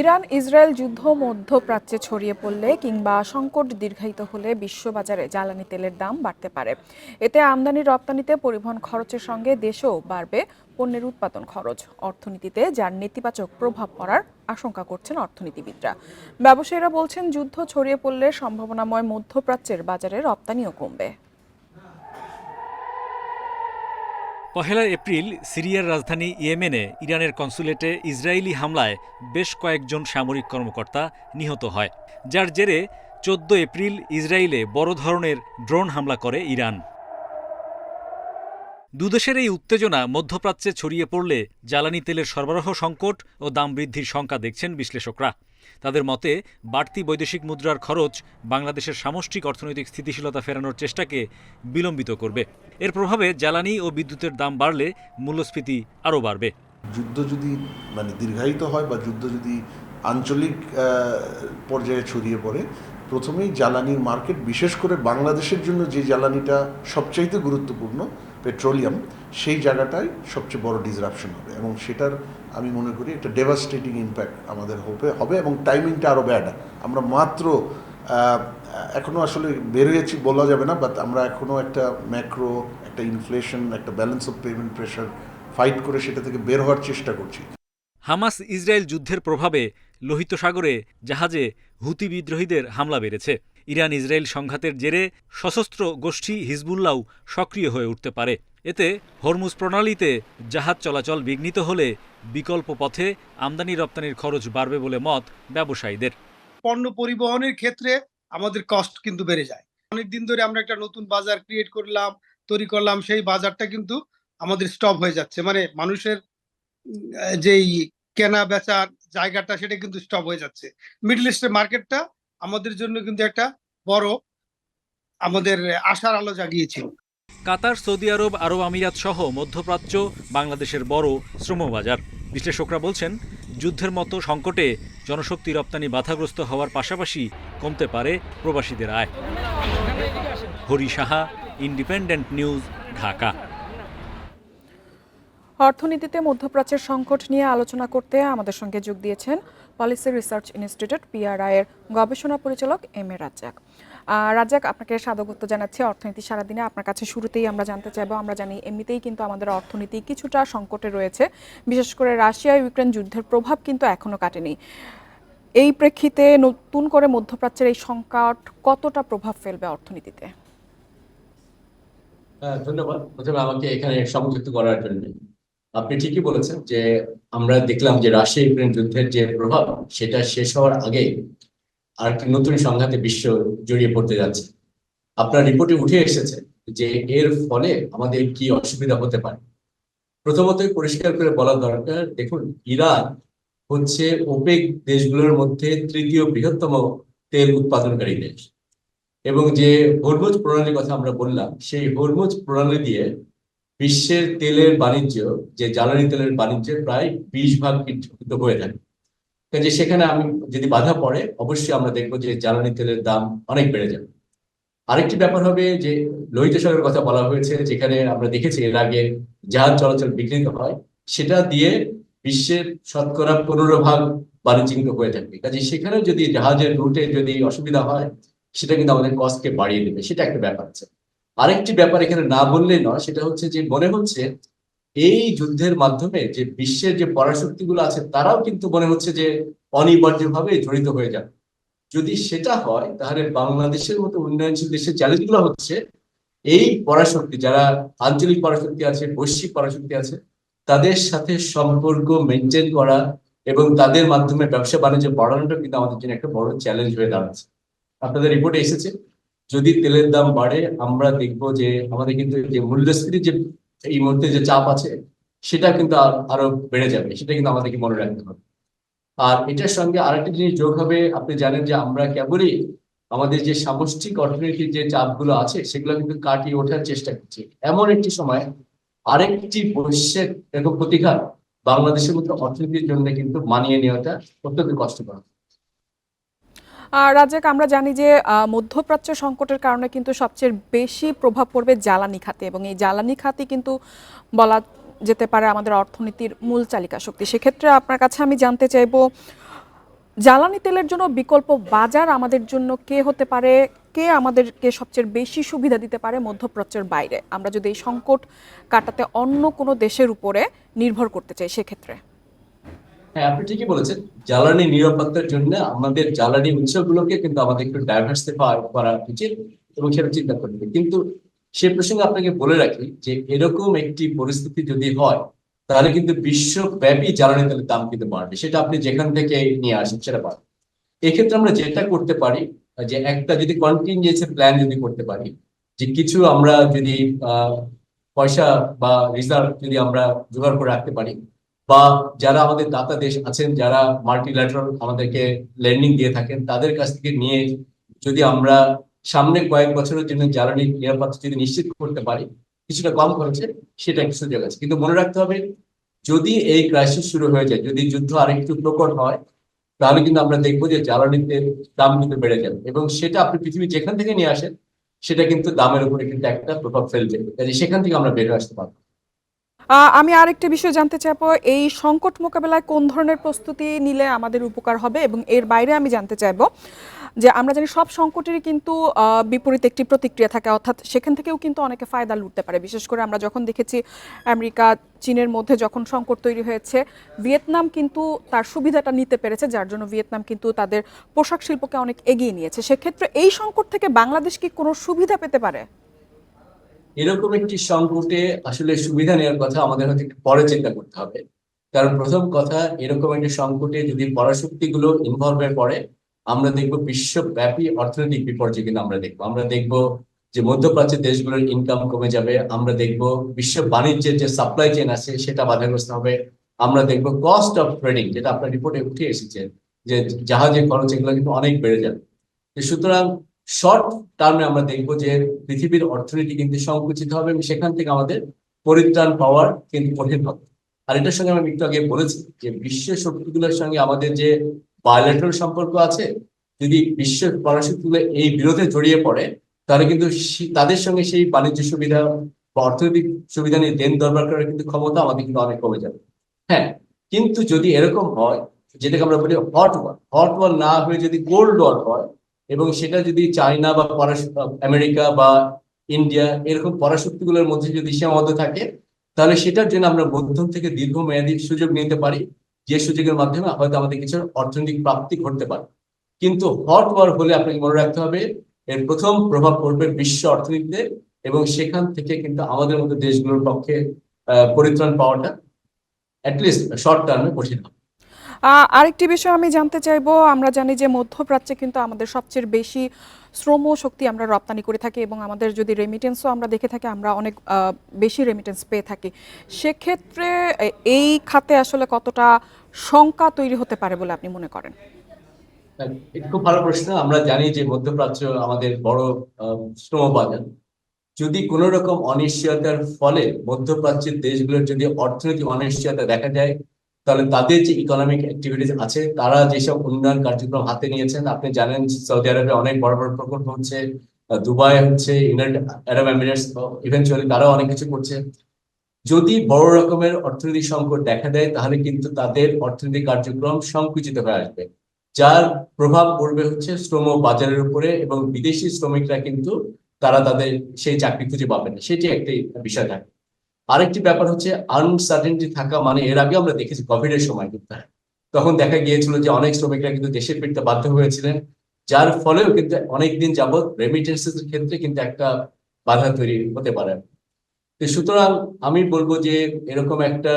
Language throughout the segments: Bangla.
ইরান ইসরায়েল যুদ্ধ মধ্যপ্রাচ্যে ছড়িয়ে পড়লে কিংবা সংকট দীর্ঘায়িত হলে বিশ্ববাজারে জ্বালানি তেলের দাম বাড়তে পারে। এতে আমদানি রপ্তানিতে পরিবহন খরচের সঙ্গে দেশেও বাড়বে পণ্যের উৎপাদন খরচ। অর্থনীতিতে যার নেতিবাচক প্রভাব পড়ার আশঙ্কা করছেন অর্থনীতিবিদরা। ব্যবসায়ীরা বলছেন, যুদ্ধ ছড়িয়ে পড়লে সম্ভাবনাময় মধ্যপ্রাচ্যের বাজারে রপ্তানিও কমবে। পহেলা এপ্রিল সিরিয়ার রাজধানী ইয়েমেনে ইরানের কনসুলেটে ইসরায়েলি হামলায় বেশ কয়েকজন সামরিক কর্মকর্তা নিহত হয়। যার জেরে চোদ্দ এপ্রিল ইসরায়েলে বড় ধরনের ড্রোন হামলা করে ইরান। দুদেশের এই উত্তেজনা মধ্যপ্রাচ্যে ছড়িয়ে পড়লে জ্বালানি তেলের সরবরাহ সংকট ও দাম বৃদ্ধির শঙ্কা দেখছেন বিশ্লেষকরা। তাদের মতে, বাড়তি বৈদেশিক মুদ্রার খরচ বাংলাদেশের সামষ্টিক অর্থনৈতিক স্থিতিশীলতা ফেরানোর চেষ্টাকে বিলম্বিত করবে। এর প্রভাবে জ্বালানি ও বিদ্যুতের দাম বাড়লে মূল্যস্ফীতি আরও বাড়বে। যুদ্ধ যদি মানে দীর্ঘায়িত হয় বা যুদ্ধ যদি আঞ্চলিক পর্যায়ে ছড়িয়ে পড়ে, প্রথমেই জ্বালানির মার্কেট বিশেষ করে বাংলাদেশের জন্য যে জ্বালানিটা সবচাইতে গুরুত্বপূর্ণ পেট্রোলিয়াম, সেই জায়গাটায় সবচেয়ে বড় ডিসরাপশন হবে। এবং সেটার আমি মনে করি একটা ডেভাস্টেটিং ইম্প্যাক্ট আমাদের হবে হবে এবং টাইমিংটা আরও ব্যাড আমরা মাত্র এখনও এখনও আসলে বেরিয়েছি বলা যাবে না বাট আমরা এখনও একটা ম্যাক্রো একটা ইনফ্লেশন একটা balance of payment pressure fight করে সেটা থেকে বের হওয়ার চেষ্টা করছি। হামাস ইসরায়েল যুদ্ধের প্রভাবে লোহিত সাগরে জাহাজে হুতি বিদ্রোহীদের হামলা বেড়েছে। ইরান ইসরায়েল সংঘাতের জেরে সশস্ত্র গোষ্ঠী হিজবুল্লাও সক্রিয় হয়ে উঠতে পারে। এতে হরমুজ প্রণালীতে জাহাজ চলাচল বিঘ্নিত হলে বিকল্প পথে আমদানি রপ্তানির খরচ বাড়বে বলে মত ব্যবসায়ীদের। পণ্য পরিবহনের ক্ষেত্রে আমাদের কস্ট কিন্তু বেড়ে যায়। অনেক দিন ধরে আমরা একটা নতুন বাজার ক্রিয়েট করলাম, তৈরি করলাম, সেই বাজারটা কিন্তু আমাদের স্টপ হয়ে যাচ্ছে। মানে মানুষের যেই কেনা বেচার জায়গাটা সেটা কিন্তু স্টপ হয়ে যাচ্ছে। মিডল ইস্টের মার্কেটটা আমাদের জন্য কিন্তু একটা বড় আমাদের আশার আলো জাগিয়েছিল। কাতার সৌদি আরব আরব আমিরাত সহ মধ্যপ্রাচ্য বাংলাদেশের বড় শ্রমবাজার। বিশ্লেষকরা বলছেন যুদ্ধের মতো সংকটে জনশক্তি রপ্তানি বাধাগ্রস্ত হওয়ার পাশাপাশি কমতে পারে প্রবাসীদের আয়। Hari Saha independent news Dhaka. অর্থনীতিতে মধ্যপ্রাচ্যের সংকট নিয়ে আলোচনা করতে আমাদের সঙ্গে যোগ দিয়েছেন পলিসি রিসার্চ ইনস্টিটিউট পিআরআই এর গবেষণা পরিচালক এম এ রাজ্জাক। রাজ্জাক, আপনাকে স্বাগত জানাচ্ছি। অর্থনীতি সারাদিনে আপনার কাছে শুরুতেই আমরা জানতে চাইব। আমরা জানি এমনিতেই কিন্তু আমাদের অর্থনীতি কিছুটা সংকটে রয়েছে। বিশেষ করে রাশিয়া, ইউক্রেন যুদ্ধের প্রভাব কিন্তু এখনও কাটেনি। এই প্রেক্ষিতে নতুন করে মধ্যপ্রাচ্যের এই সংকট কতটা প্রভাব ফেলবে অর্থনীতিতে? ধন্যবাদ। প্রথমে আমাকে এখানে সংযুক্ত করার জন্য। আপনি ঠিকই বলেছেন যে আমরা দেখলাম যে রাশিয়া ইউক্রেন যুদ্ধের যে প্রভাব, সেটা শেষ হওয়ার আগে আর একটি নতুন সংঘাতে বিশ্ব জড়িয়ে পড়তে যাচ্ছে। আপনার রিপোর্টে উঠে এসেছে যে এর ফলে আমাদের কি অসুবিধা হতে পারে। প্রথমত পরিষ্কার করে বলা দরকার, দেখুন, ইরান হচ্ছে ওপেক দেশগুলোর মধ্যে তৃতীয় বৃহত্তম তেল উৎপাদনকারী দেশ। এবং যে হরমুজ প্রণালীর কথা আমরা বললাম, সেই হরমুজ প্রণালী দিয়ে বিশ্বের তেলের বাণিজ্য, যে জ্বালানি তেলের বাণিজ্য প্রায় বিশ ভাগ কিন্তু হয়ে থাকে। কাজে সেখানে আমি যদি বাধা পড়ে, অবশ্যই আমরা দেখব যে জ্বালানি তেলের দাম অনেক বেড়ে যাবে। আরেকটি ব্যাপার হবে যে লোহিত সাগরের কথা বলা হয়েছে, যেখানে আমরা দেখেছি এর আগে জাহাজ চলাচল বিঘ্নিত হয়, সেটা দিয়ে বিশ্বের শতকরা পনেরো ভাগ বাণিজ্য কিন্তু হয়ে থাকবে কাজে সেখানেও যদি জাহাজের রুটে যদি অসুবিধা হয়, সেটা কিন্তু আমাদের কস্টকে বাড়িয়ে দেবে। সেটা একটা ব্যাপার আছে। আরেকটি ব্যাপার এখানে না বললেই নয়, সেটা হচ্ছে যে মনে হচ্ছে এই যুদ্ধের মাধ্যমে যে বিশ্বের যে পরাশক্তিগুলো আছে, তারাও কিন্তু মনে হচ্ছে যে অনিবার্যভাবে জড়িত হয়ে যাবে। যদি সেটা হয়, তাহলে বাংলাদেশের মতো উন্নয়নশীল দেশের চ্যালেঞ্জগুলো হচ্ছে এই পরাশক্তি, যারা আঞ্চলিক পরাশক্তি আছে, বৈশ্বিক পরাশক্তি আছে, তাদের সাথে সম্পর্ক মেনটেন করা এবং তাদের মাধ্যমে ব্যবসা বাণিজ্য বাড়ানোটা কিন্তু আমাদের জন্য একটা বড় চ্যালেঞ্জ হয়ে দাঁড়াচ্ছে। আপনাদের রিপোর্টে এসেছে। যদি তেলের দাম বাড়ে, আমরা দেখব যে আমাদের কিন্তু যে মূল্যস্ফীতির যে এই মুহূর্তে যে চাপ আছে, সেটা কিন্তু আরও বেড়ে যাবে। সেটা কিন্তু আমাদেরকে মনে রাখতে হবে। আর এটার সঙ্গে আরেকটা জিনিস যোগ হবে, আপনি জানেন যে আমরা কেবলই আমাদের যে সামষ্টিক অর্থনীতির যে চাপগুলো আছে, সেগুলো কিন্তু কাটিয়ে ওঠার চেষ্টা করছি। এমন একটি সময় আরেকটি বৈশ্বের এরকম প্রতিঘাত বাংলাদেশের মতো অর্থনীতির জন্য কিন্তু মানিয়ে নেওয়াটা অত্যন্ত কষ্টকর। আর আমরা জানি যে মধ্যপ্রাচ্য সংকটের কারণে কিন্তু সবচেয়ে বেশি প্রভাব পড়বে জ্বালানি খাতে এবং এই জ্বালানি খাতে কিন্তু বলা যেতে পারে আমাদের অর্থনীতির মূল চালিকা শক্তি। সেক্ষেত্রে আপনার কাছে আমি জানতে চাইব, জ্বালানি তেলের জন্য বিকল্প বাজার আমাদের জন্য কে হতে পারে? কে আমাদেরকে সবচেয়ে বেশি সুবিধা দিতে পারে মধ্যপ্রাচ্যের বাইরে? আমরা যদি এই সংকট কাটাতে অন্য কোনো দেশের উপরে নির্ভর করতে চাই, সেক্ষেত্রে। হ্যাঁ আপনি ঠিকই বলেছেন। জ্বালানি নিরাপত্তার জন্য আমাদের জ্বালানি উৎসগুলোকে কিন্তু আমাদের একটু ডাইভার্সিফাই করা উচিত এবং সেটা চিন্তা করতে হবে। কিন্তু সে প্রসঙ্গে আপনাকে বলে রাখি যে, এরকম একটি পরিস্থিতি যদি হয়, তাহলে কিন্তু বিশ্বব্যাপী জ্বালানি তেলের দাম কিন্তু বাড়বে। সেটা আপনি যেখান থেকে নিয়ে আসেন সেটা পারবেন এক্ষেত্রে আমরা যেটা করতে পারি, যে একটা যদি কন্টিনজেন্সি প্ল্যান যদি করতে পারি, যে কিছু আমরা যদি পয়সা বা রিজার্ভ যদি আমরা জোগাড় করে রাখতে পারি বা যারা আমাদের দাতা দেশ আছেন, যারা মাল্টিল্যাটারাল আমাদেরকে লেন্ডিং দিয়ে থাকেন, তাদের কাছ থেকে নিয়ে যদি আমরা সামনে কয়েক বছরের জন্য জ্বালানি নিরাপত্তা যদি নিশ্চিত করতে পারি, কিছুটা কম খরচে সেটা একটা সুযোগ আছে। কিন্তু মনে রাখতে হবে, যদি এই ক্রাইসিস শুরু হয়ে যায়, যদি যুদ্ধ আরেকটু প্রকট হয়, তাহলে কিন্তু আমরা দেখব যে জ্বালানিতে দাম কিন্তু বেড়ে যাবে। এবং সেটা আপনি পৃথিবী যেখান থেকে নিয়ে আসেন, সেটা কিন্তু দামের উপরে কিন্তু একটা প্রভাব ফেলবে। কাজে সেখান থেকে আমরা বের আসতে পারব। আমি আরেকটি বিষয় জানতে চাইব, এই সংকট মোকাবেলায় কোন ধরনের প্রস্তুতি নিলে আমাদের উপকার হবে এবং এর বাইরে আমি জানতে চাইব যে আমরা জানি সব সংকটেরই কিন্তু বিপরীত একটি প্রতিক্রিয়া থাকে, অর্থাৎ সেখান থেকেও কিন্তু অনেকে ফায়দা লুটতে পারে। বিশেষ করে আমরা যখন দেখেছি আমেরিকা, চীনের মধ্যে যখন সংকট তৈরি হয়েছে, ভিয়েতনাম কিন্তু তার সুবিধাটা নিতে পেরেছে, যার জন্য ভিয়েতনাম কিন্তু তাদের পোশাক শিল্পকে অনেক এগিয়ে নিয়েছে। সেক্ষেত্রে এই সংকট থেকে বাংলাদেশ কি কোনো সুবিধা পেতে পারে? এরকম একটি সংকটে আসলে সুবিধা নেওয়ার কথা আমাদের হয়তো একটু পরে চিন্তা করতে হবে। কারণ প্রথম কথা, এরকম একটি সংকটে যদি পরাশক্তিগুলো ইনভলভ হয়ে পড়ে, আমরা দেখব বিশ্বব্যাপী অর্থনৈতিক বিপর্যয় কিন্তু আমরা দেখব। আমরা দেখব যে মধ্যপ্রাচ্যের দেশগুলোর ইনকাম কমে যাবে, আমরা দেখব বিশ্ব বাণিজ্যের যে সাপ্লাই চেন আছে সেটা বাধাগ্রস্ত হবে, আমরা দেখব কস্ট অফ ট্রেডিং যেটা আপনার রিপোর্টে উঠে এসেছে, যে জাহাজে খরচ এগুলো কিন্তু অনেক বেড়ে যাবে। সুতরাং শর্ট টার্মে আমরা দেখব যে পৃথিবীর অর্থনীতি কিন্তু সংকুচিত হবে এবং সেখান থেকে আমাদের পরিত্রাণ পাওয়ার কিন্তু কঠিন হবে। আর এটার সঙ্গে আমি একটু আগে বলেছি যে বিশ্ব শক্তিগুলোর সঙ্গে আমাদের যে বায়োলেটারাল সম্পর্ক আছে, যদি বিশ্ব পরাশক্তিগুলো এই বিরোধে জড়িয়ে পড়ে, তাহলে কিন্তু তাদের সঙ্গে সেই বাণিজ্য সুবিধা বা অর্থনৈতিক সুবিধা নিয়ে দেন দরবার করার কিন্তু ক্ষমতা আমাদের কিন্তু অনেক কমে যাবে। হ্যাঁ কিন্তু যদি এরকম হয়, যেটাকে আমরা বলি হট ওয়ার হট ওয়ার না হয়ে যদি কোল্ড ওয়ার হয় এবং সেটা যদি চায়না বা আমেরিকা বা ইন্ডিয়া এরকম পরাশক্তিগুলোর মধ্যে যদি সীমাবদ্ধ থাকে, তাহলে সেটার জন্য আমরা মধ্যম থেকে দীর্ঘমেয়াদী সুযোগ নিতে পারি, যে সুযোগের মাধ্যমে হয়তো আমাদের কিছু অর্থনৈতিক প্রাপ্তি ঘটতে পারে। কিন্তু হট ওয়ার হলে আপনাকে মনে রাখতে হবে, এর প্রথম প্রভাব পড়বে বিশ্ব অর্থনীতিতে এবং সেখান থেকে কিন্তু আমাদের মতো দেশগুলোর পক্ষে পরিত্রাণ পাওয়াটা অ্যাটলিস্ট শর্ট টার্মে কঠিন হবে। আরেকটি বিষয় আমি জানতে চাইব, আমরা জানি যে মধ্যপ্রাচ্যে কিন্তু আমাদের সবচেয়ে বেশি শ্রম শক্তি আমরা রপ্তানি করে থাকি এবং আমাদের যদি রেমিটেন্সও আমরা দেখে থাকি, আমরা অনেক বেশি রেমিটেন্স পেয়ে থাকি। সেক্ষেত্রে এই খাতে আসলে কতটা শঙ্কা তৈরি হতে পারে বলে আপনি মনে করেন? এটা খুব ভালো প্রশ্ন। আমরা জানি যে মধ্যপ্রাচ্য আমাদের বড় শ্রম বাজার যদি কোনো রকম অনিশ্চয়তার ফলে মধ্যপ্রাচ্যের দেশগুলোর যদি অর্থনৈতিক অনিশ্চয়তা দেখা যায় তাহলে তাদের যে ইকোনমিক অ্যাক্টিভিটিস আছে, তারা যেসব উন্নয়ন কার্যক্রম হাতে নিয়েছেন, আপনি জানেন সৌদি আরবে অনেক বড় বড় প্রকল্প হচ্ছে দুবাই হচ্ছে, ইউনাইটেড আরব এমিরেটস ইভেনচুয়ালি তারাও অনেক কিছু করছে। যদি বড় রকমের অর্থনৈতিক সংকট দেখা দেয়, তাহলে কিন্তু তাদের অর্থনৈতিক কার্যক্রম সংকুচিত হয়ে আসবে। যার প্রভাব পড়বে হচ্ছে শ্রম বাজারের উপরে এবং বিদেশি শ্রমিকরা কিন্তু তারা তাদের সেই চাকরি খুঁজে পাবে না। সেটি একটি বিষয় থাকে। আরেকটি ব্যাপার হচ্ছে আনসার্টেনটি থাকা মানে এর আগে আমরা দেখেছি কোভিড এর সময় কিন্তু। তখন দেখা গিয়েছিল যে অনেক শ্রমিকরা কিন্তু দেশে ফিরতে বাধ্য হয়েছিলেন, যার ফলেও কিন্তু অনেকদিন যাবৎ রেমিটেন্সের ক্ষেত্রে কিন্তু একটা বাধা তৈরি হতে পারে। তো সুতরাং আমি বলব যে এরকম একটা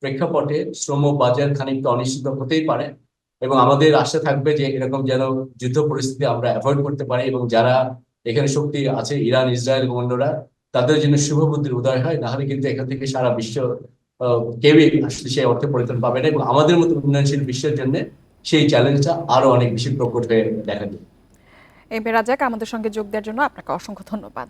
প্রেক্ষাপটে শ্রম বাজার খানিকটা অনিশ্চিত হতেই পারে এবং আমাদের আশা থাকবে যে এরকম যেন যুদ্ধ পরিস্থিতি আমরা অ্যাভয়েড করতে পারি এবং যারা এখানে শক্তি আছে, ইরান, ইসরায়েল এবং অন্যরা তাদের জন্য শুভ বুদ্ধির উদয় হয়, নাহলে কিন্তু এখান থেকে সারা বিশ্ব কেউই আসলে সেই অর্থে পরিত্রাণ পাবে না এবং আমাদের মতো উন্নয়নশীল বিশ্বের জন্য সেই চ্যালেঞ্জটা আরও অনেক বেশি প্রকট হয়ে দেখা দেবে এম রাজাক আমাদের সঙ্গে যোগ দেওয়ার জন্য আপনাকে অসংখ্য ধন্যবাদ।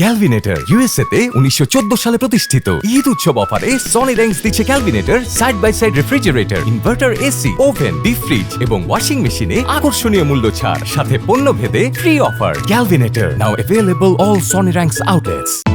ক্যালভিনেটর ইউএসএ তে উনিশশো সালে প্রতিষ্ঠিত। ঈদ উৎসব অফারে সনি র্যাঙ্কস দিচ্ছে Kelvinator side by side refrigerator inverter AC oven deep fridge এবং ওয়াশিং মেশিনে আকর্ষণীয় মূল্য ছাড়, সাথে পণ্য ভেদে free offer Kelvinator now available all Sony Rangs outlet